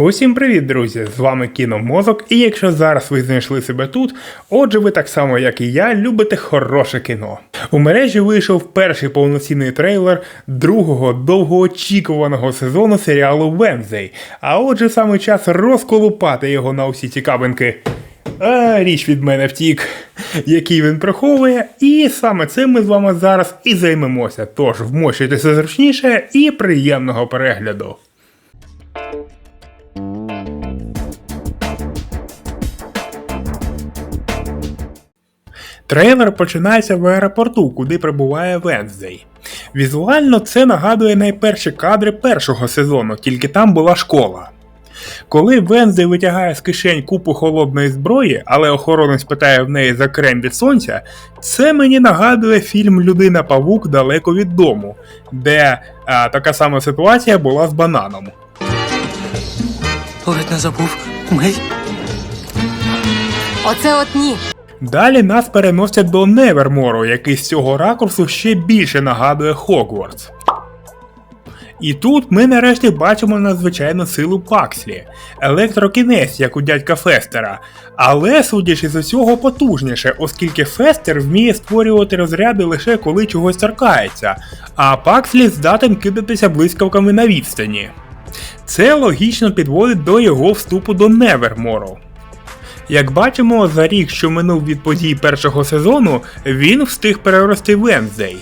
Усім привіт, друзі! З вами Кіномозок, і якщо зараз ви знайшли себе тут, отже, ви так само, як і я, любите хороше кіно. У мережі вийшов перший повноцінний трейлер другого довгоочікуваного сезону серіалу Вензей. А отже, саме час розколупати його на усі цікавинки. А, річ від мене втік, який він приховує, і саме цим ми з вами зараз і займемося. Тож вмощуйтеся зручніше і приємного перегляду. Трейлер починається в аеропорту, куди прибуває Венздей. Візуально це нагадує найперші кадри першого сезону, тільки там була школа. Коли Венздей витягає з кишень купу холодної зброї, але охоронець питає в неї за крем від сонця, це мені нагадує фільм Людина Павук далеко від дому, де а, така сама ситуація була з бананом. Ледь не забув. Мей. Оце от ні. Далі нас переносять до Невермору, який з цього ракурсу ще більше нагадує Хогвартс. І тут ми нарешті бачимо надзвичайну силу Пакслі, електрокінез, як у дядька Фестера, але, судячи з усього, потужніше, оскільки Фестер вміє створювати розряди лише коли чогось торкається, а Пакслі здатен кидатися блискавками на відстані. Це логічно підводить до його вступу до Невермору. Як бачимо, за рік, що минув від подій першого сезону, він встиг перерости Венздей.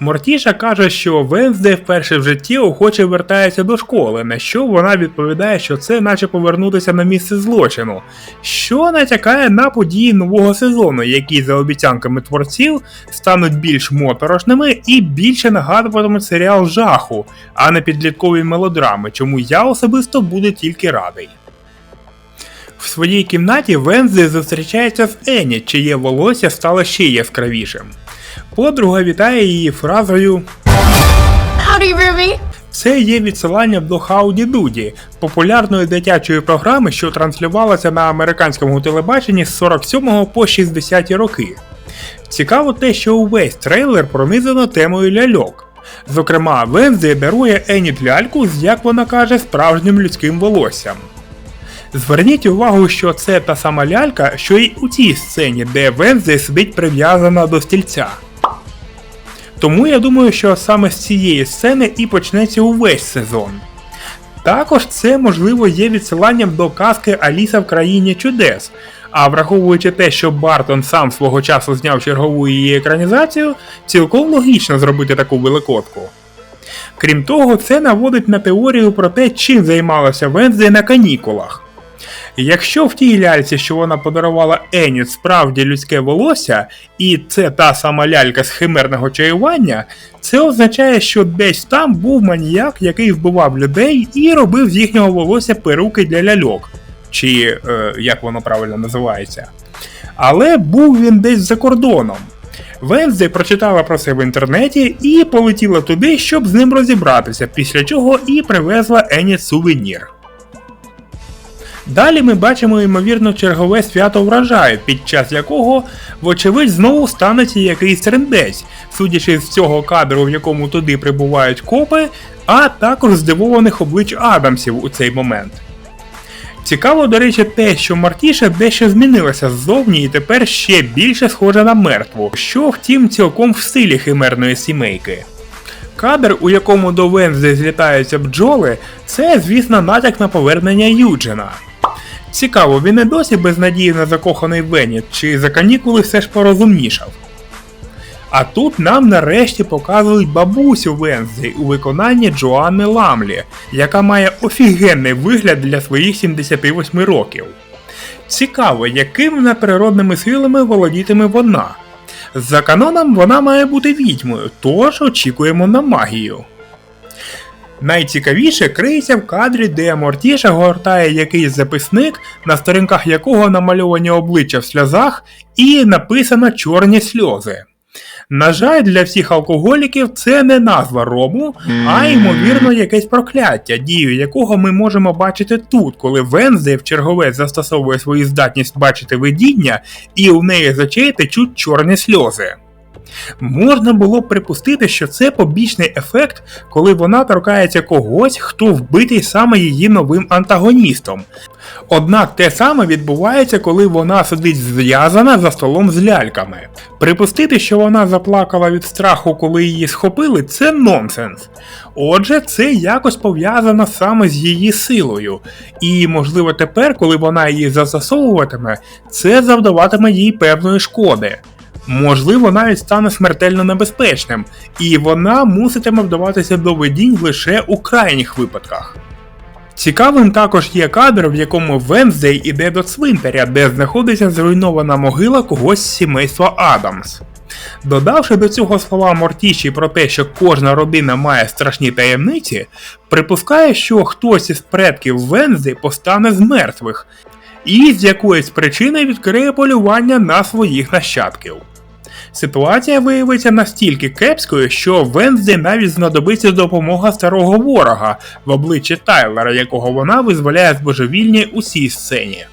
Мортіша каже, що Венздей вперше в житті охоче вертається до школи, на що вона відповідає, що це наче повернутися на місце злочину, що натякає на події нового сезону, які за обіцянками творців стануть більш моторошними і більше нагадуватимуть серіал жаху, а не підліткові мелодрами, чому я особисто буду тільки радий. В своїй кімнаті Вензи зустрічається з Ені, чиє волосся стало ще яскравішим. Подруга вітає її фразою Howdy, Ruby! це є відсиланням до Хауді Дуді, популярної дитячої програми, що транслювалася на американському телебаченні з 47 по 60 роки. Цікаво те, що увесь трейлер пронизано темою ляльок. Зокрема, Вензи дарує Ені ляльку з, як вона каже, справжнім людським волоссям. Зверніть увагу, що це та сама лялька, що й у цій сцені, де Вензи сидить прив'язана до стільця. Тому я думаю, що саме з цієї сцени і почнеться увесь сезон. Також це можливо є відсиланням до казки Аліса в країні чудес. А враховуючи те, що Бартон сам свого часу зняв чергову її екранізацію, цілком логічно зробити таку великодку. Крім того, це наводить на теорію про те, чим займалася Венздей на канікулах. Якщо в тій ляльці, що вона подарувала Ені, справді людське волосся, і це та сама лялька з химерного чаювання, це означає, що десь там був маніяк, який вбивав людей і робив з їхнього волосся перуки для ляльок, чи е, як воно правильно називається. Але був він десь за кордоном. Венздей прочитала про це в інтернеті і полетіла туди, щоб з ним розібратися, після чого і привезла Ені сувенір. Далі ми бачимо ймовірно чергове свято врожаю, під час якого, вочевидь, знову станеться якийсь трендець, судячи з цього кадру, в якому туди прибувають копи, а також здивованих облич Адамсів у цей момент. Цікаво, до речі, те, що Мартіша дещо змінилася ззовні і тепер ще більше схожа на мертву, що втім цілком в стилі химерної сімейки. Кадр, у якому до Вензи злітаються бджоли, це, звісно, натяк на повернення Юджина. Цікаво, він і досі безнадійно закоханий в чи за канікули все ж порозумнішав. А тут нам нарешті показують бабусю Вензи у виконанні Джоанни Ламлі, яка має офігенний вигляд для своїх 78 років. Цікаво, якими надприродними силами володітиме вона. За каноном вона має бути відьмою, тож очікуємо на магію. Найцікавіше криється в кадрі, де Мортіша гортає якийсь записник, на сторінках якого намальовані обличчя в сльозах і написано чорні сльози. На жаль, для всіх алкоголіків це не назва рому, а ймовірно якесь прокляття, дію якого ми можемо бачити тут, коли Венздей в чергове застосовує свою здатність бачити видіння, і у неї з очей течуть чорні сльози. Можна було б припустити, що це побічний ефект, коли вона торкається когось, хто вбитий саме її новим антагоністом. Однак те саме відбувається, коли вона сидить зв'язана за столом з ляльками. Припустити, що вона заплакала від страху, коли її схопили, це нонсенс. Отже, це якось пов'язано саме з її силою, і, можливо, тепер, коли вона її застосовуватиме, це завдаватиме їй певної шкоди. Можливо, навіть стане смертельно небезпечним, і вона муситиме вдаватися до видінь лише у крайніх випадках. Цікавим також є кадр, в якому Венздей іде до цвинтаря, де знаходиться зруйнована могила когось з сімейства Адамс. Додавши до цього слова Мортіші про те, що кожна родина має страшні таємниці, припускає, що хтось із предків Венздей постане з мертвих, і з якоїсь причини відкриє полювання на своїх нащадків. Ситуація виявиться настільки кепською, що Венздей навіть знадобиться допомога старого ворога в обличчі Тайлера, якого вона визволяє з божевільні у цій сцені.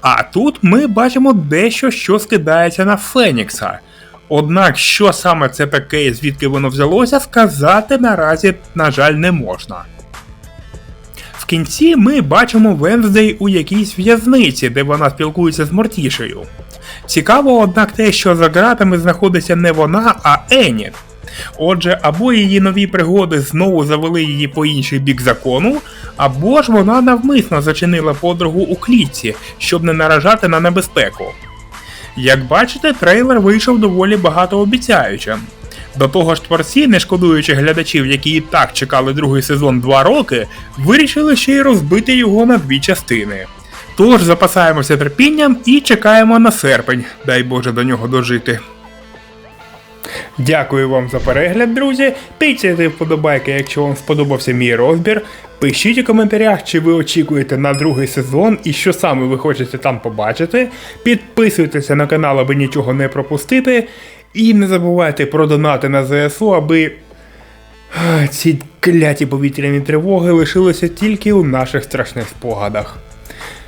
А тут ми бачимо дещо, що скидається на Фенікса. Однак, що саме це таке і звідки воно взялося, сказати наразі, на жаль, не можна. В кінці ми бачимо Венздей у якійсь в'язниці, де вона спілкується з Мортішею. Цікаво, однак, те, що за ґратами знаходиться не вона, а Еніт. Отже, або її нові пригоди знову завели її по інший бік закону, або ж вона навмисно зачинила подругу у клітці, щоб не наражати на небезпеку. Як бачите, трейлер вийшов доволі багатообіцяючим. До того ж, творці, не шкодуючи глядачів, які і так чекали другий сезон 2 роки, вирішили ще й розбити його на дві частини. Тож запасаємося терпінням і чекаємо на серпень, дай Боже до нього дожити. Дякую вам за перегляд, друзі. Тицяйте вподобайки, якщо вам сподобався мій розбір. Пишіть у коментарях, чи ви очікуєте на другий сезон і що саме ви хочете там побачити. Підписуйтеся на канал, аби нічого не пропустити. І не забувайте про донати на ЗСУ, аби ці кляті повітряні тривоги лишилися тільки у наших страшних спогадах.